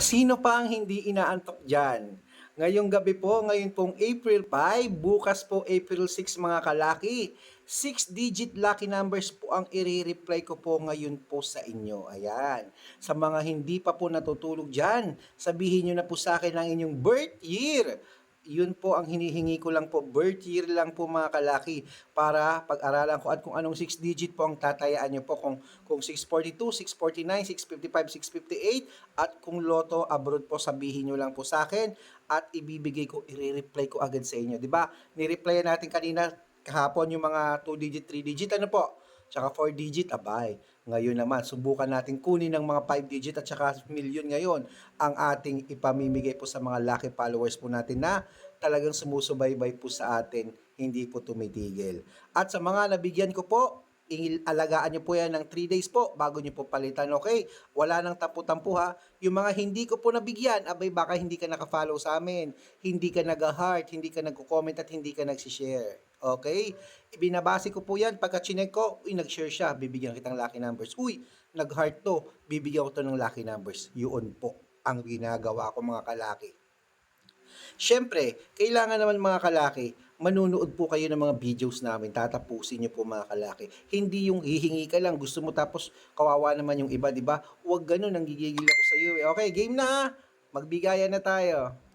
Sino pa ang hindi inaantok dyan? Ngayong gabi po, ngayon pong April 5, bukas po April 6 mga kalaki. 6-digit lucky numbers po ang i-reply ko po ngayon po sa inyo. Ayan. Sa mga hindi pa po natutulog dyan, sabihin nyo na po sa akin ang inyong birth year yun po ang hinihingi ko lang po, birth year lang po mga kalaki para pag-aralan ko at kung anong 6 digit po ang tatayaan nyo po kung, kung 642, 649, 655, 658 at kung loto abroad po sabihin nyo lang po sa akin at ibibigay ko, i-reply ko agad sa inyo. 'di ba Ni-replyan natin kanina kahapon yung mga 2 digit, 3 digit, ano po? Tsaka 4 digit, abay. Ngayon naman, subukan natin kunin ng mga 5 digit at tsaka million ngayon ang ating ipamimigay po sa mga lucky followers po natin na talagang sumusubaybay po sa atin, hindi po tumitigil. At sa mga nabigyan ko po, alagaan nyo po yan ng 3 days po bago nyo po palitan, okay? Wala nang tampu-tampu ha. Yung mga hindi ko po nabigyan, abay baka hindi ka nakafollow sa amin, hindi ka nag-heart, hindi ka nagko-comment at hindi ka nagsishare. Okay? Ibinabase ko po yan. Pagka chinek ko, uy, nag-share siya, bibigyan kitang lucky numbers. Uy, nag-heart to, bibigyan ko to ng lucky numbers. Yun po ang ginagawa ko mga kalaki. Siyempre, kailangan naman mga kalaki, manunood po kayo ng mga videos namin, tatapusin niyo po mga kalaki. Hindi yung hihingi ka lang, gusto mo tapos kawawa naman yung iba, di ba? Huwag ganun, ang gigigil ako sa iyo. eh. Okay, game na ha. Magbigayan na tayo.